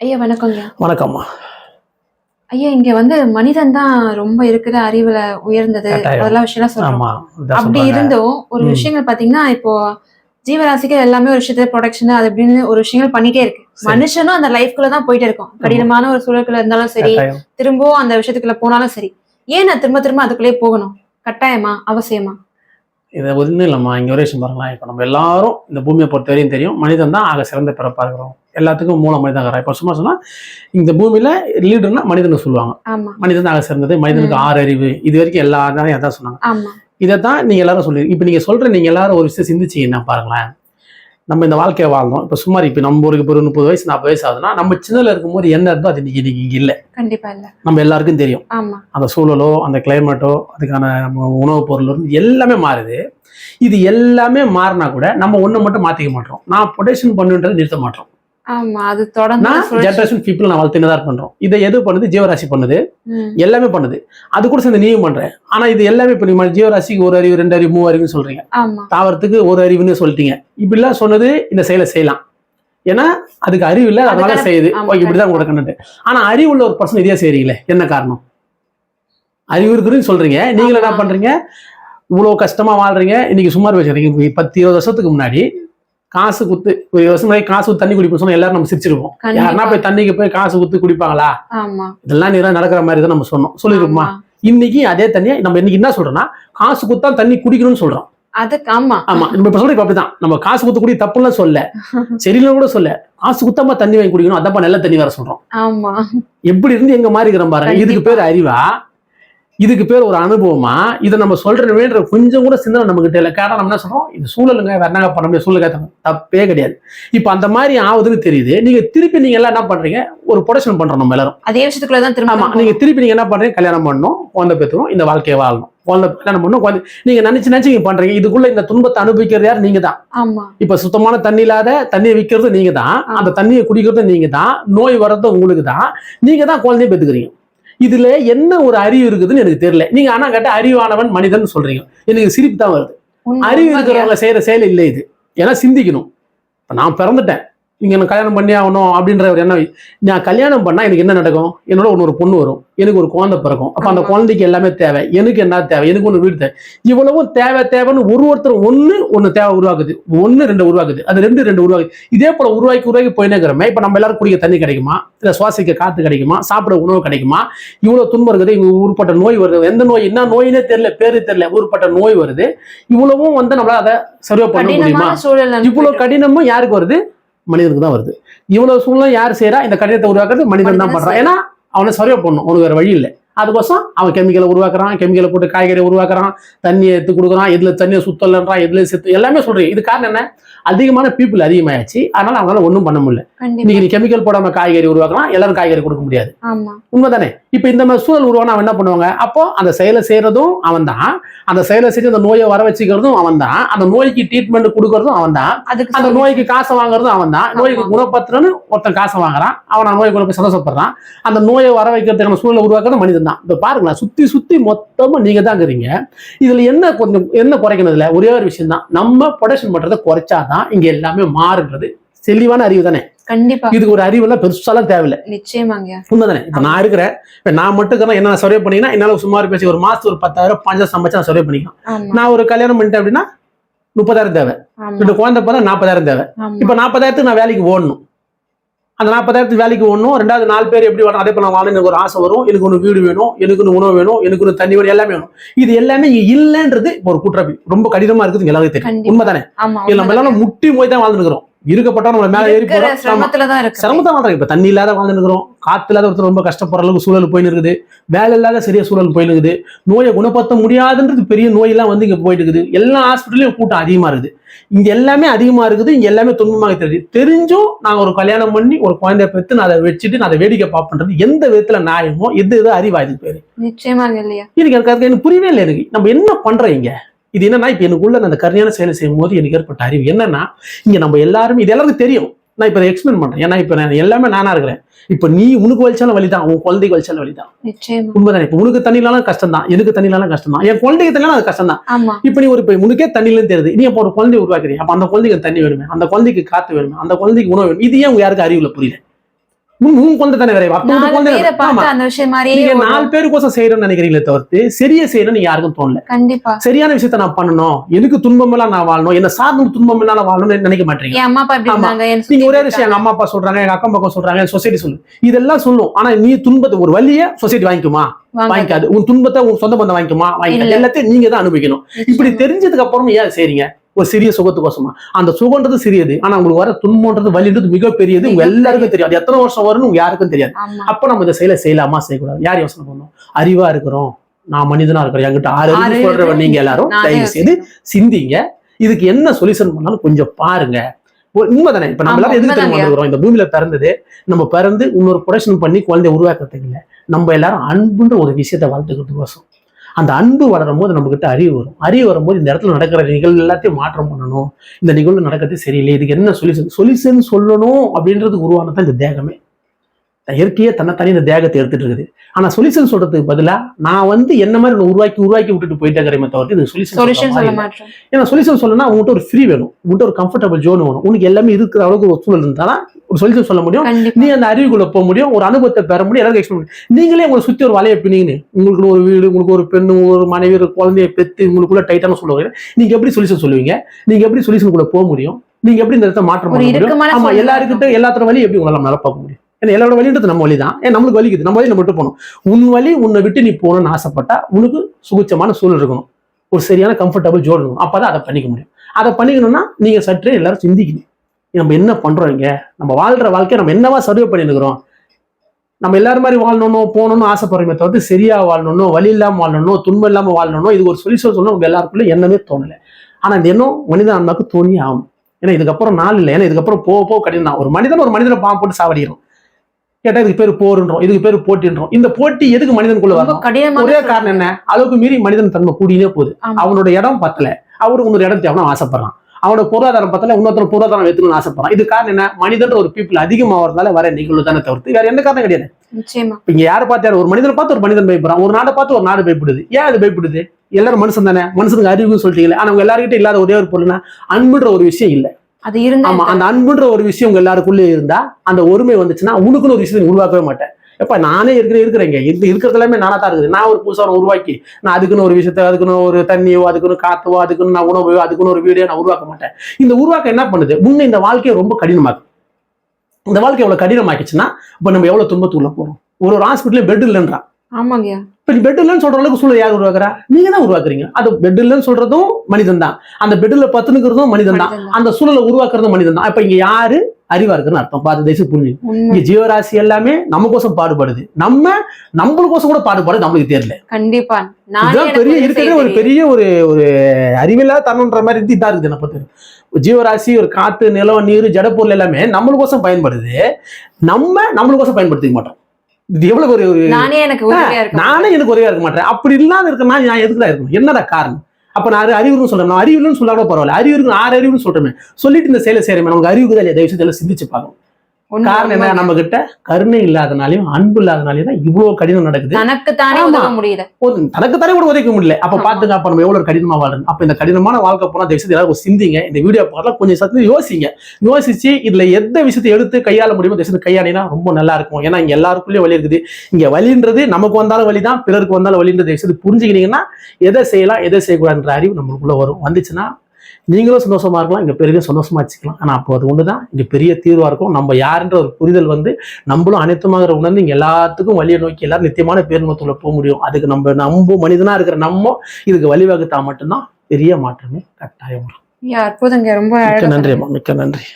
ஐயா வணக்கங்க வணக்கம்மா. ஐயா இங்க வந்து மனிதன் தான் ரொம்ப இருக்கிற அறிவுல உயர்ந்தது. அதெல்லாம் விஷயம் சொல்றோம். அப்படி. இருந்தும் ஒரு. விஷயங்கள் பாத்தீங்கன்னா இப்போ ஜீவராசிகள் எல்லாமே ஒரு விஷயத்துல ப்ரொடக்ஷன் அது அப்படின்னு ஒரு விஷயங்கள் பண்ணிட்டே இருக்கு. மனுஷனும் அந்த லைஃப்குள்ள தான் போயிட்டே இருக்கும். கடினமான ஒரு சூழலுக்குள்ள இருந்தாலும் சரி. திரும்பவும் அந்த விஷயத்துக்குள்ள போனாலும் சரி ஏன் நான் திரும்ப திரும்ப அதுக்குள்ளே போகணும்? கட்டாயமா? அவசியமா? இது ஒன்றும் இல்லைம்மா. இங்கே ஒரே விஷயம் பாருங்களேன். இப்போ நம்ம எல்லாரும் இந்த பூமியை பொறுத்த வரையும் தெரியும். மனிதன் தான் ஆக சிறந்த பிறப்பா இருக்கிறோம். எல்லாத்துக்கும் மூல மனிதன் இப்போ சும்மா சொன்னா இந்த பூமியில லீடர்னா மனிதனை சொல்லுவாங்க. மனிதன் தான் ஆக சிறந்தது மனிதனுக்கு ஆறு அறிவு இது வரைக்கும் எல்லா அதான் சொன்னாங்க. இதை தான் நீங்க எல்லாரும் சொல்லி இப்போ நீங்க சொல்ற நீங்க எல்லாரும் ஒரு விஷயம் சிந்திச்சீங்கன்னா பாருங்களேன் நம்ம இந்த வாழ்க்கையை வாழ்ந்தோம். இப்போ சுமார் இப்போ நம்ம ஒரு இப்போ ஒரு முப்பது வயசு நாற்பது வயசு ஆகுதுன்னா நம்ம சின்னதுல இருக்கும்போது என்ன இருந்தோ அது இன்னைக்கு இன்னைக்கு இங்க இல்லை. கண்டிப்பா இல்ல. நம்ம எல்லாருக்கும் தெரியும். அந்த சூழலோ அந்த கிளைமேட்டோ அதுக்கான நம்ம உணவுப் பொருளோ எல்லாமே மாறுது. இது எல்லாமே மாறினா கூட நம்ம ஒண்ணு மட்டும் மாத்திக்க மாட்டோம். நான் பொட்டேஷன் பண்ணுன்றதை நிறுத்த மாட்டோம். ஆமா அது தொடர்ந்து ஜென்ரேஷன் பீப்புள் நான் வளர்த்துனதான் பண்றோம். இதை எது பண்ணுது? ஜீவராசி பண்ணுது. எல்லாமே பண்ணுது. அது கூட சேர்ந்து நீயும் பண்ற. ஆனா இது எல்லாமே இப்போ நீங்க ஜீவராசிக்கு ஒரு அறிவு ரெண்டு அறிவு மூணு அறிவுன்னு சொல்றீங்க. ஆமா. தாவரத்துக்கு ஒரு அறிவுன்னு சொல்லிட்டீங்க. இப்படிலாம் சொன்னது இந்த செயலை செய்யலாம். ஏன்னா அதுக்கு அறிவு இல்லை அதனால செய்யுது. ஆமா, ஓ, இப்படிதான் கண்டது ஆனா அறிவு உள்ள ஒரு பர்சன் இதே செய்றீங்களே. என்ன காரணம்? அறிவு இருக்குதுன்னு சொல்றீங்க. நீங்களும் என்ன. பண்றீங்க? இவ்வளவு கஷ்டமா வாழ்றீங்க. இன்னைக்கு சுமார் வச்சுருக்கீங்க பத்து இருபது வருஷத்துக்கு முன்னாடி காசு குத்து வருஷம் காசு தண்ணி குடிப்போம் சொன்னா எல்லாரும் நம்ம சிரிச்சிருப்போம். யாருன்னா போய் தண்ணிக்கு போய் காசு குத்து குடிப்பாங்களா? இதெல்லாம் நீதான் நடக்கிற மாதிரி தான் நம்ம சொன்னோம். சொல்லிருக்குமா? ஆமா. இன்னைக்கு அதே தண்ணியை நம்ம இன்னைக்கு என்ன சொல்றோம்னா காசு குத்தா தண்ணி குடிக்கணும்னு சொல்றோம். அதுக்கு ஆமா. ஆமா. நம்ம இப்ப சொல்றோம் அப்படிதான். நம்ம காசு குத்து குடி தப்புலாம் சொல்ல. சரியில்லைன்னு கூட சொல்ல. காசு குத்தாம தண்ணி வாங்கி குடிக்கணும் அதான் நல்ல தண்ணி வர சொல்றோம். ஆமா. எப்படி இருந்து எங்க மாறி இருக்கிறோம் பாருங்க. இதுக்கு. பேர் அறிவா? இதுக்கு பேர் ஒரு அனுபவமா? இதை நம்ம சொல்றவேன்ற கொஞ்சம் கூட சிந்தனை நம்ம கிட்ட இல்லை. கேட்டா நம்ம என்ன சொல்றோம்? இது சூழலுங்க வேற என்னங்க பண்ண முடியும் சூழல் கேட்டாங்க தப்பே கிடையாது. இப்ப அந்த மாதிரி ஆகுதுன்னு தெரியுது. நீங்க திருப்பி நீங்க எல்லாம் என்ன பண்றீங்க? ஒரு ப்ரொடக்ஷன் பண்றோம் நம்ம எல்லாரும். அதே விஷயத்துக்குள்ளதான் திரும்ப ஆமா. நீங்க திருப்பி நீங்க என்ன பண்றீங்க? கல்யாணம் பண்ணணும் குழந்தை பெற்றணும் இந்த வாழ்க்கையை வாழணும். குழந்தை கல்யாணம் பண்ணணும் குழந்தை நீங்க நினைச்சு நினைச்சு நீங்க பண்றீங்க. இதுக்குள்ள இந்த துன்பத்தை அனுபவிக்கிறது யார்? நீங்க தான். ஆமா. இப்ப சுத்தமான தண்ணி இல்லாத தண்ணியை விற்கிறது நீங்க தான். அந்த தண்ணியை குடிக்கிறது நீங்க தான். நோய் வர்றது உங்களுக்கு தான். நீங்க தான் குழந்தைய பெத்துக்கிறீங்க இதுல என்ன ஒரு அறிவு இருக்குதுன்னு எனக்கு தெரியல. நீங்க ஆனா கேட்ட அறிவானவன் மனிதன் சொல்றீங்க. எனக்கு சிரிப்பு தான் வருது. அறிவு. இருக்கிறவங்க செய்யற செயல் இல்லை இது. ஏன்னா சிந்திக்கணும். நான் பிறந்துட்டேன். நீங்க எனக்கு கல்யாணம் பண்ணி ஆகணும் அப்படின்ற ஒரு எண்ணம் நான் கல்யாணம் பண்ணா எனக்கு என்ன நடக்கும்? என்னோட ஒன்று ஒரு பொண்ணு வரும். எனக்கு ஒரு குழந்தை பிறக்கும். அப்ப அந்த. குழந்தைக்கு எல்லாமே தேவை. எனக்கு என்ன தேவை? எனக்கு ஒன்று வீடு தேவை. இவ்வளவும் தேவை தேவைன்னு ஒரு ஒருத்தர் ஒண்ணு ஒண்ணு தேவை உருவாக்குது. ஒண்ணு ரெண்டு உருவாக்குது. அது ரெண்டு ரெண்டு உருவாக்குது. இதே போல உருவாக்கி உருவாக்கி போயினே இருக்கிறோமே இப்ப நம்ம எல்லாரும் குடிக்க தண்ணி கிடைக்குமா? இல்ல சுவாசிக்க காத்து கிடைக்குமா? சாப்பிட உணவு கிடைக்குமா? இவ்வளவு துன்பம் இருக்குது. இங்க ஊர்பட்ட நோய் வருது. எந்த நோய் என்ன நோயினே தெரியல பேரு தெரியல. ஊர்பட்ட நோய் வருது. இவ்வளவும் வந்து நம்மளால அதை சர்வே பண்ண முடியுமா? இவ்வளவு கடினமும் யாருக்கு வருது? மனிதனுக்கு தான் வருது. இவ்வளவு சூழ்நிலை யார் செய்யறா இந்த கடினத்தை உருவாக்குறது மனிதன் தான் பண்றான் ஏன்னா அவனை சர்வே பண்ணும் அவனுக்கு வேற வழி இல்லை. அதுக்கோசம் அவன் கெமிக்கலை உருவாக்குறான் கெமிக்கலை போட்டு காய்கறி உருவாக்குறான் தண்ணியை எடுத்து கொடுக்குறான் எதுல தண்ணியை சுத்தலன்றான் எதுல செத்து எல்லாமே சொல்றீங்க இது காரணம் என்ன? அதிகமான பீப்புள் அதிகமாயாச்சு. அதனால அவங்களால ஒன்றும் பண்ண முடியல. இன்னைக்கு நீ கெமிக்கல் போடாம காய்கறி உருவாக்கலாம் எல்லாரும் காய்கறி கொடுக்க முடியாது. உண்மைதானே? இப்ப இந்த மாதிரி சூழல் உருவானா அவன் என்ன பண்ணுவாங்க? அப்போ அந்த செயலை செய்யறதும் அவன் தான் அந்த செயலை செஞ்சு அந்த நோயை வர வச்சுக்கிறதும் அவன் தான் அந்த நோய்க்கு ட்ரீட்மெண்ட் கொடுக்கறதும் அவன் தான் அதுக்கு அந்த நோய்க்கு காசை வாங்குறதும் அவன் தான் நோய்க்கு. குணப்பத்திரன்னு ஒருத்தன் காசை வாங்குறான். அவன் நோயை போய் சந்தோஷப்படுறான். அந்த நோயை வர வைக்கிறதுக்கான சூழலை உருவாக்குறது மனிதன் தான் இப்ப பாருங்களேன் சுத்தி சுத்தி மொத்தமா நீங்க தான் இருக்கிறீங்க இதுல என்ன கொஞ்சம் என்ன குறைக்கணும் ஒரே ஒரு விஷயம் தான் நம்ம ப்ரொடக்ஷன் பண்றதை குறைச்சாதான் இங்க எல்லாமே மாறுன்றது. தெளிவான அறிவு தானே? கண்டிப்பா. இதுக்கு ஒரு அறிவெல்லாம் பெருசாலாம் தேவையில்லை. நிச்சயமாங்க. உண்மைதானே? இப்ப நான் இருக்கிறேன் இப்ப நான் மட்டும் என்ன சர்வே பண்ணீங்கன்னா என்னால சுமார் பேசி ஒரு மாசத்துக்கு ஒரு பத்தாயிரம் பஞ்சம் சமைச்சு நான் சர்வே பண்ணிக்கலாம். நான் ஒரு கல்யாணம் பண்ணிட்டேன் அப்படின்னா முப்பதாயிரம் தேவை. ரெண்டு குழந்தை பார்த்தா நாற்பதாயிரம் தேவை. இப்ப நாற்பதாயிரத்துக்கு நான் வேலைக்கு ஓடணும். அந்த நாற்பதாயிரத்துக்கு வேலைக்கு ஓடணும். ரெண்டாவது நாலு பேர் எப்படி வரணும் அதே போல நான் வாழ எனக்கு ஒரு ஆசை வரும். எனக்கு ஒன்று வீடு வேணும். எனக்கு ஒன்று உணவு வேணும். எனக்கு ஒன்று தண்ணி வேணும். எல்லாமே வேணும். இது எல்லாமே இங்க இல்லைன்றது ஒரு குற்றப்பி ரொம்ப கடினமா இருக்குது எல்லாருக்கும் தெரியும். உண்மைதானே? நம்ம. எல்லாம் முட்டி போய் தான் வாழ்ந்துருக்கிறோம் இருக்கப்பட்டா நம்ம மேல ஏறி போறோம். சிரமத்துல தான் இருக்கு சிரமத்தை வாழ்றாங்க இப்ப தண்ணி இல்லாத வாழ்ந்துருக்கிறோம் காத்து இல்லாத ஒருத்தர் ரொம்ப கஷ்டப்படுற அளவுக்கு சூழல் போயின்னு இருக்குது. வேலை இல்லாத சரியா சூழல் போயின்னு இருக்குது. நோயை குணப்படுத்த முடியாதுன்றது பெரிய நோயெல்லாம் வந்து இங்க போயிட்டு இருக்குது. எல்லா ஹாஸ்பிட்டலையும் கூட்டம் அதிகமா இருக்குது. இங்க எல்லாமே அதிகமா இருக்குது. இங்க எல்லாமே துன்பமாக தெரியுது. தெரிஞ்சும் நாங்க ஒரு கல்யாணம் பண்ணி ஒரு குழந்தைய பெற்று நான் அதை வச்சுட்டு நான் அதை வேடிக்கை பார்ப்பன்றது எந்த விதத்துல நியாயமோ எந்த இது அறிவா இதுக்கு பேரு. நிச்சயமாங்க இல்லையா எனக்கு எனக்கு புரியவே இல்லை எனக்கு. நம்ம என்ன பண்றோம் இங்க? இது என்னன்னா இப்ப எனக்குள்ள அந்த கருணையான செயலை செய்யும் போது எனக்கு ஏற்பட்ட அறிவு. என்னன்னா இங்க நம்ம எல்லாருமே இது எல்லாருக்கும் தெரியும். நான் இப்ப எக்ஸ்பிளைன் பண்றேன். ஏன்னா இப்ப நான் எல்லாமே நானா இருக்கிறேன். இப்ப நீ உனக்கு வலிச்சாலும் வலிதான் உன் குழந்தைக்கு வலிச்சாலும் வலிதான். உண்மைதானே. இப்ப உனக்கு தண்ணி இல்லாலும் கஷ்டம் தான் எனக்கு தண்ணி இல்லாலும் கஷ்டம் தான் என் குழந்தைக்கு தண்ணி அது கஷ்டம் தான் இப்ப நீ ஒரு இப்ப உனக்கே தண்ணியிலும் தெரியுது. நீ அப்ப ஒரு குழந்தைய உருவாக்குறீங்க அப்ப அந்த குழந்தைக்கு தண்ணி வேணுமே. அந்த குழந்தைக்கு காத்து வேணுமே. அந்த குழந்தைக்கு உணவு வேணும். இது ஏன் யாருக்கு அறிவுல புரியல? உன் குழந்தை தானே அடுத்தவங்க நாலு குழந்தை நாலு பேருக்கோசம் செய்யறோம்னு நினைக்கிறீங்களே தவிர்த்து சரியா செய்யணும் நீங்க யாருக்கும் தோணல. கண்டிப்பா. சரியான விஷயத்த நான் பண்ணணும். எனக்கு துன்பம் எல்லாம் நான் வாழணும்? என்ன சார்ந்த துன்பம் எல்லாம் வாழணும்னு நினைக்க மாட்டீங்க. அப்பா நீங்க ஒரே விஷயம் எங்க அம்மா அப்பா சொல்றாங்க எங்க அக்கம் பக்கம் சொல்றாங்க சொசைட்டி சொல்லு. இதெல்லாம் சொல்லும். ஆனா நீ துன்பத்தை ஒரு வழிய சொசைட்டி வாங்கிக்குமா? வாங்க. வாங்கிக்காது. உன் துன்பத்தை உன் சொந்த பந்தம் வாங்கிக்குமா? வாங்கிக்காது. எல்லாத்தையும் நீங்க தான் அனுபவிக்கணும். இப்படி தெரிஞ்சதுக்கு அப்புறம் ஏன் செய்றீங்க? ஒரு சிறிய சுகத்துக்கோசமா. அந்த சுகம்ன்றது சிறியது. ஆனா உங்களுக்கு வர துன்பம்ன்றது வலின்றது மிகப்பெரியது. உங்க. எல்லாருக்கும் தெரியும். அது எத்தனை வருஷம் வரும்னு யாருக்கும் தெரியாது. அப்ப நம்ம இந்த செயலை செய்யலாமா? செய்யக்கூடாது. யார் யோசனை பண்ணணும்? அறிவா இருக்கிறோம். நான் மனிதனா இருக்கிறேன். என்கிட்ட ஆறு சொல்றவன் நீங்க எல்லாரும். தயவு செய்து சிந்திங்க. இதுக்கு என்ன சொல்யூஷன் பண்ணாலும் கொஞ்சம் பாருங்க. உண்மைதானே? இப்ப நம்ம எல்லாரும் எதுக்கு. வந்துருக்கிறோம் இந்த பூமியில பிறந்தது நம்ம பிறந்து இன்னொரு ப்ரொடக்ஷன் பண்ணி குழந்தைய உருவாக்குறதுக்கு இல்ல. நம்ம எல்லாரும் அன்புன்ற ஒரு விஷயத்தை வளர்த்துக்கிறதுக்கோசம். அந்த அன்பு வளரும் போது நம்மக்கிட்ட அறிவு வரும். அறிவு வரும்போது இந்த இடத்துல நடக்கிற நிகழ்வு எல்லாத்தையும் மாற்றம் பண்ணணும். இந்த நிகழ்வு நடக்கிறது சரியில்லை. இதுக்கு என்ன சொல்யூஷன் சொல்யூஷன் சொல்லணும் அப்படின்றது உருவானதான் இந்த தேகமே. இயற்கையே தன்னைத்தானே இந்த தேகத்தை எடுத்துட்டு இருக்குது ஆனா சொல்யூஷன் சொல்றதுக்கு பதிலா நான் வந்து என்ன மாதிரி உருவாக்கி உருவாக்கி விட்டுட்டு போயிட்டே தவிர்த்து இது சொல்யூஷன் சொல்யூஷன் ஏன்னா சொல்யூஷன் சொல்லணும்னா உங்ககிட்ட ஒரு ஃப்ரீ வேணும். உங்ககிட்ட ஒரு கம்ஃபர்டபுள் ஜோன் வேணும். உனக்கு எல்லாமே இருக்கிற அளவுக்கு ஒரு சூழல் இருந்தாலும் ஒரு சொல்யூஷன் சொல்ல முடியும். நீ அந்த அறிவுக்குள்ள போக முடியும். ஒரு அனுபவத்தை பெற முடியும். எல்லாருக்கும் எக்ஸ்பிளைன் முடியும் நீங்களே உங்களை சுத்தி ஒரு வலையை பின்னீங்கன்னு உங்களுக்கு ஒரு வீடு உங்களுக்கு ஒரு பெண்ணு ஒரு மனைவி ஒரு குழந்தைய பெத்து உங்களுக்குள்ள டைட்டான சொல்லுவாங்க நீங்க எப்படி சொல்யூஷன் சொல்லுவீங்க? நீங்க எப்படி சொல்யூஷனுக்குள்ள போக முடியும்? நீங்க எப்படி இந்த இடத்த பண்ண முடியும்? ஆமா எல்லாருக்கிட்ட எல்லாத்தோட வழி எப்படி உங்களால நல்லா பார்க்க முடியும்? ஏன்னா எல்லாரோட வழின்றது நம்ம வழி தான் ஏன் நம்மளுக்கு வலிக்குது நம்ம வழி நம்ம விட்டு போகணும். உன் வழி உன்னை விட்டு நீ போகணும்னு ஆசைப்பட்டா உனக்கு சுகுச்சமான சூழல் இருக்கணும். ஒரு சரியான கம்ஃபர்டபுள் ஜோடு இருக்கணும். அப்பதான் அதை பண்ணிக்க முடியும். அதை பண்ணிக்கணும்னா நீங்க சற்றே எல்லாரும் சிந்திக்கணும். நம்ம என்ன பண்றோம் இங்க? நம்ம வாழ்ற வாழ்க்கையை நம்ம என்னவா சர்வே பண்ணிருக்கிறோம் நம்ம எல்லாரும் மாதிரி வாழணும் போகணும்னு ஆசைப்படுறோமே தவிர்த்து சரியா வாழணும் வழி இல்லாம வாழணும் துன்பம் இல்லாம வாழணும் இது ஒரு சொல்யூஷன் சொல்லணும் உங்க எல்லாருக்குள்ள எண்ணமே தோணலை. ஆனால் இந்த எண்ணம் மனித ஆன்மாக்கு தோணி ஆகும். ஏன்னா இதுக்கப்புறம் நாள் இல்லை. ஏன்னா இதுக்கப்புறம் போக போக கடினம் தான். ஒரு மனிதன் ஒரு மனிதனை பாம்பு போட்டு சாவடிக்கிறோம் கேட்டா இதுக்கு பேர் போருன்றோம் இதுக்கு பேர் போட்டின்றோம். இந்த போட்டி எதுக்கு மனிதனுக்குள்ள கடினமான ஒரே. காரணம் என்ன? அளவுக்கு மீறி மனிதன் தன்மை கூடினே போகுது. அவனோட இடம் பத்தல. அவருக்கு இன்னொரு இடம் தேவைன்னு ஆசைப்படுறான். அவனோட பொருளாதாரம் பத்தல இன்னொருத்தர் பொருளாதாரம் எடுத்துக்கணும்னு ஆசைப்படுறான். இது காரணம் என்ன? மனிதன்ற ஒரு பீப்புள் அதிகமாகிறதுனால வர நிகழ்வு தானே தவிர்த்து வேற எந்த காரணம் கிடையாது. இங்க யாரை பார்த்து யாரு ஒரு மனிதனை பார்த்து ஒரு மனிதன் பயப்படுறான். ஒரு நாடை பார்த்து ஒரு நாடு பயப்படுது. ஏன் அது பயப்படுது? எல்லாரும் மனுஷன் தானே? மனுஷனுக்கு அறிவுன்னு சொல்லிட்டீங்களே. ஆனா அவங்க எல்லாருக்கிட்ட இல்லாத ஒரே ஒரு பொருள்னா அன்புன்ற ஒரு விஷயம் இல்ல. அது இருந்தா ஆமா அந்த அன்புன்ற ஒரு விஷயம் உங்க எல்லாருக்குள்ளே இருந்தா அந்த ஒருமை வந்துச்சுன்னா உனக்குன்னு ஒரு விஷயத்தை உருவாக்கவே மாட்டேன். எப்ப நானே இருக்கிற இருக்கிறேங்க. இந்த இருக்கிறது எல்லாமே நானா தான் இருக்குது. நான் ஒரு புதுசா ஒண்ணு உருவாக்கி நான் அதுக்குன்னு ஒரு விஷயத்த அதுக்குன்னு ஒரு தண்ணியோ அதுக்குன்னு காத்தவோ அதுக்குன்னு நான் உணவையோ அதுக்குன்னு ஒரு வீடியோ நான் உருவாக்க மாட்டேன். இந்த உருவாக்கம் என்ன பண்ணுது? முன்ன இந்த வாழ்க்கையை ரொம்ப கடினமாக்கும் இந்த வாழ்க்கை எவ்வளவு கடினமாக்கிச்சுன்னா இப்ப நம்ம எவ்வளவு துன்பத்துக்குள்ள போறோம்? ஒரு ஒரு ஹாஸ்பிட்டலே பெட் இல்லைன்றா ஆமாங்கய்யா. இப்ப பெட் இல்லைன்னு சொல்ற அளவுக்கு சூழல் யார் உருவாக்குறா? நீங்க தான் உருவாக்குறீங்க. அது பெட் இல்லைன்னு சொல்றதும் மனிதன் தான் அந்த பெட்ல பத்துனுக்கிறதும் மனிதன் தான். அந்த சூழலை உருவாக்குறதும் மனிதன் தான் இப்ப இங்க யாரு? அறிவா இருக்குன்னு அர்த்தம் பார்த்து தயவுசெய்து புரிஞ்சு இங்க ஜீவராசி எல்லாமே நமக்கோசம் பாடுபடுது. நம்ம நம்மளுக்கோசம் கூட பாடுபாடு நம்மளுக்கு தெரியல. கண்டிப்பா. இதுதான் பெரிய இருக்கிற ஒரு. பெரிய ஒரு ஒரு அறிவில்லா தரணுன்ற மாதிரி இதா இருக்குது என்ன பொறுத்த ஜீவராசி ஒரு காத்து நிலம் நீர் ஜடப்பொருள் எல்லாமே நம்மளுக்கோசம் பயன்படுது. நம்ம நம்மளுக்கோசம் பயன்படுத்திக்க மாட்டோம். இது எவ்வளவு ஒரு நானே எனக்கு நானே எனக்கு உதவியா இருக்க மாட்டேன். அப்படி இல்லாத இருக்கனா நான் எதுக்குடா இருக்கணும்? என்னடா காரணம்? அப்ப நான் அறிவுன்னு சொல்றேன். நான் அறிவுன்னு சொல்லாம பரவாயில்ல. அறிவு இருக்கு ஆறு அறிவுன்னு சொல்றேன் சொல்லிட்டு இந்த செயலை செய்யறேன் நமக்கு அறிவுக்கு தான் எல்லாம் சிந்திச்சு பார்க்கணும். காரணம் என்ன. நம்ம கிட்ட கருணை இல்லாதனாலையும் அன்பு இல்லாதனாலையும் தான் இவ்வளவு கடினம் நடக்குது. தனக்கு தானே. உதவ தனக்கு தானே கூட உதைக்க முடியல. அப்ப. பாத்துங்க அப்ப நம்ம எவ்வளவு கடினமா வாழணும் அப்ப இந்த கடினமான வாழ்க்கை போனா தயவு எல்லாரும் சிந்திங்க. இந்த வீடியோ பார்க்கலாம் கொஞ்சம் சத்து யோசிங்க. யோசிச்சு இதுல எந்த விஷயத்தை எடுத்து கையாள முடியுமோ தயவு கையாடினா ரொம்ப நல்லா இருக்கும். ஏன்னா இங்க எல்லாருக்குள்ளயும் வழி இருக்குது. இங்க வலின்றது நமக்கு வந்தாலும் வழி தான் பிறருக்கு வந்தாலும் வலின்றது தயவு செய்து புரிஞ்சுக்கிட்டீங்கன்னா எதை செய்யலாம் எதை செய்யக்கூடாதுன்ற அறிவு நம்மளுக்குள்ள வரும். வந்துச்சுன்னா நீங்களும் சந்தோஷமா இருக்கலாம் இங்க பெரிய சந்தோஷமா வச்சுக்கலாம். ஆனா அப்போ அது ஒண்ணுதான். இங்க பெரிய தீர்வா இருக்கும். நம்ம யாருன்ற ஒரு புரிதல் வந்து நம்மளும் அனைத்துமாக உணர்ந்து இங்க எல்லாத்துக்கும் வழியை நோக்கி எல்லாரும் நித்தியமான பேருமத்துல போக முடியும். அதுக்கு நம்ம நம்ம மனிதனா இருக்கிற நம்ம இதுக்கு வழிவகுத்தா மட்டும்தான் பெரிய மாற்றமே கட்டாயம் வரும். அற்புதங்க. ரொம்ப மிக்க அழகா நன்றி அம்மா மிக்க நன்றி.